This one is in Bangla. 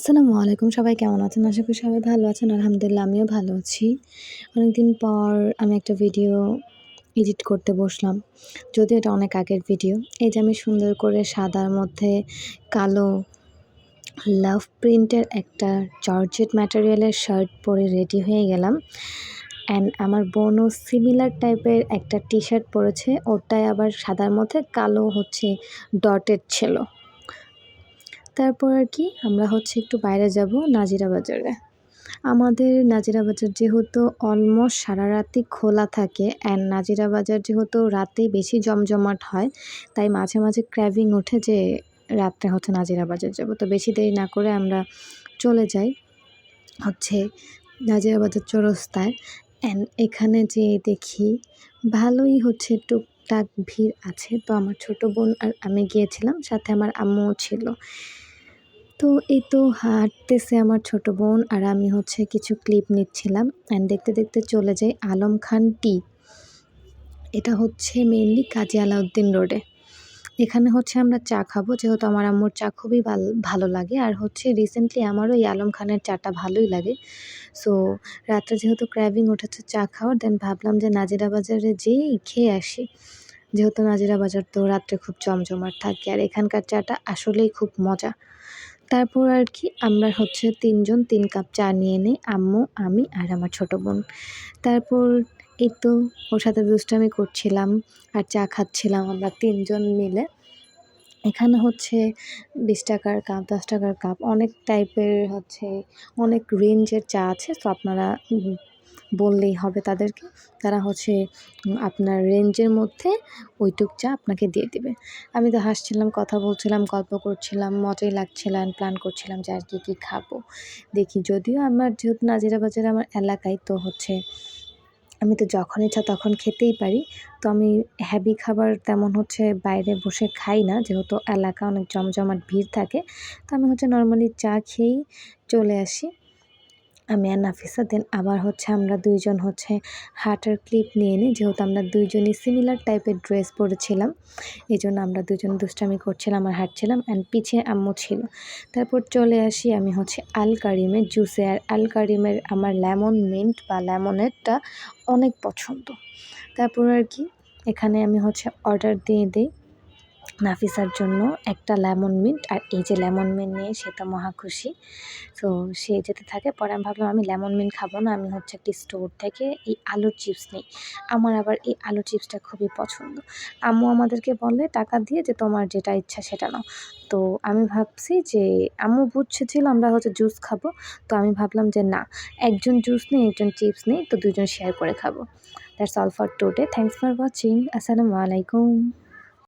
আসসালামু আলাইকুম। সবাই কেমন আছেন? আশা করি সবাই ভালো আছেন। আলহামদুলিল্লাহ, আমিও ভালো আছি। অনেকদিন পর আমি একটা ভিডিও এডিট করতে বসলাম। যদিও এটা অনেক আগের ভিডিও। এই যে আমি সুন্দর করে সাদার মধ্যে কালো লাভ প্রিন্টের একটা জর্জেট ম্যাটেরিয়ালের শার্ট পরে রেডি হয়ে গেলাম। অ্যান্ড আমার বোনও সিমিলার টাইপের একটা টি শার্ট পরেছে। ওটাই আবার সাদার মধ্যে কালো হচ্ছে ডটেড ছিল। তারপর আর কি আমরা হচ্ছে একটু বাইরে যাব নাজিরা বাজারে আমাদের নাজিরা বাজার যেহেতু অলমোস্ট সারা রাতই খোলা থাকে অ্যান্ড নাজিরা বাজার যেহেতু রাতেই বেশি জমজমাট হয়, তাই মাঝে মাঝে ক্র্যাভিং ওঠে যে রাত্রে হচ্ছে নাজিরা বাজার যাব। তো বেশি দেরি না করে আমরা চলে যাই হচ্ছে নাজিরা বাজার চৌরাস্তায়। অ্যান্ড এখানে যে দেখি ভালোই হচ্ছে টুকটাক ভিড় আছে। তো আমার ছোট বোন আর আমি গিয়েছিলাম, সাথে আমার আম্মুও ছিল। তো এই তো হাঁটতেছে আমার ছোট বোন আর আমি হচ্ছে কিছু ক্লিপ নিচ্ছিলাম। অ্যান্ড দেখতে দেখতে চলে যাই আলম খান টি এটা হচ্ছে মেনলি কাজী আলাউদ্দিন রোডে এখানে হচ্ছে আমরা চা খাব, যেহেতু আমার আম্মুর চা খুবই ভালো লাগে। আর হচ্ছে রিসেন্টলি আমারও এই আলম খানের চাটা ভালোই লাগে। সো রাত্রে যেহেতু ক্র্যাভিং উঠেছে চা খাওয়ার দেন ভাবলাম যে নাজিরা বাজারে যেই খেয়ে আসি। যেহেতু নাজিরা বাজার তো রাত্রে খুব জমজমাট থাকে, আর এখানকার চাটা আসলেই খুব মজা। তারপর আর কি, আমরা হচ্ছে তিনজন তিন কাপ চা নিয়ে নিই, আম্মু, আমি আর আমার ছোটো বোন। তারপর এই তো, ওর সাথে দুষ্টামি করছিলাম আর চা খাচ্ছিলাম আমরা তিনজন মিলে। এখানে হচ্ছে বিশ টাকার কাপ, দশ টাকার কাপ, অনেক টাইপের হচ্ছে, অনেক রেঞ্জের চা আছে, তো আপনারা বললেই হবে তাদেরকে। তারা হচ্ছে আপনার রেঞ্জের মধ্যে ওইটুক চা আপনাকে দিয়ে দেবে। আমি তো হাসছিলাম, কথা বলছিলাম, গল্প করছিলাম, মজাই লাগছিল প্ল্যান করছিলাম যে আর কী কী খাব। দেখি, যদিও আমার যেহেতু নাজিরা বাজার আমার এলাকায়, তো হচ্ছে আমি তো যখন ইচ্ছা তখন খেতেই পারি। তো আমি হ্যাভি খাবার তেমন হচ্ছে বাইরে বসে খাই না, যেহেতু এলাকা অনেক জমজমাট ভিড় থাকে। তো আমি হচ্ছে নর্মালি চা খেয়েই চলে আসি। আমি আর নাফিসা দেন আবার হচ্ছে আমরা দুইজন হচ্ছে হার্টের ক্লিপ নিয়ে নিই। যেহেতু আমরা দুইজনই সিমিলার টাইপের ড্রেস পরেছিলাম এই জন্য আমরা দুজন দুষ্টামি করছিলাম আর হাঁটছিলাম অ্যান্ড পিছিয়ে আম্মু ছিল। তারপর চলে আসি আমি হচ্ছে আল কারিমের জুসে আর আল কারিমের আমার লেমন মিন্ট বা লেমনেরটা অনেক পছন্দ। তারপর আর কি, এখানে আমি হচ্ছে অর্ডার দিয়ে দিই। নাফিসার জন্য একটা লেমন মিন্ট আর এই যে লেমন মিন্ট নিয়ে সে তো মহা খুশি। তো সে যেতে থাকে, পরে আমি ভাবলাম আমি লেমন মিন্ট খাব না, আমি হচ্ছে একটি স্টোর থেকে এই আলুর চিপস নিই। আমার আবার এই আলু চিপসটা খুবই পছন্দ। আম্মু আমাদেরকে বলে টাকা দিয়ে যে তোমার যেটা ইচ্ছা সেটা নাও। তো আমি ভাবছি যে আম্মু বুঝছেছিল আমরা হচ্ছে জুস খাব, তো আমি ভাবলাম যে না, একজন জুস নেই, একজন চিপস নেই, তো দুজন শেয়ার করে খাব। That's all for today thanks for watching আসসালামু আলাইকুম।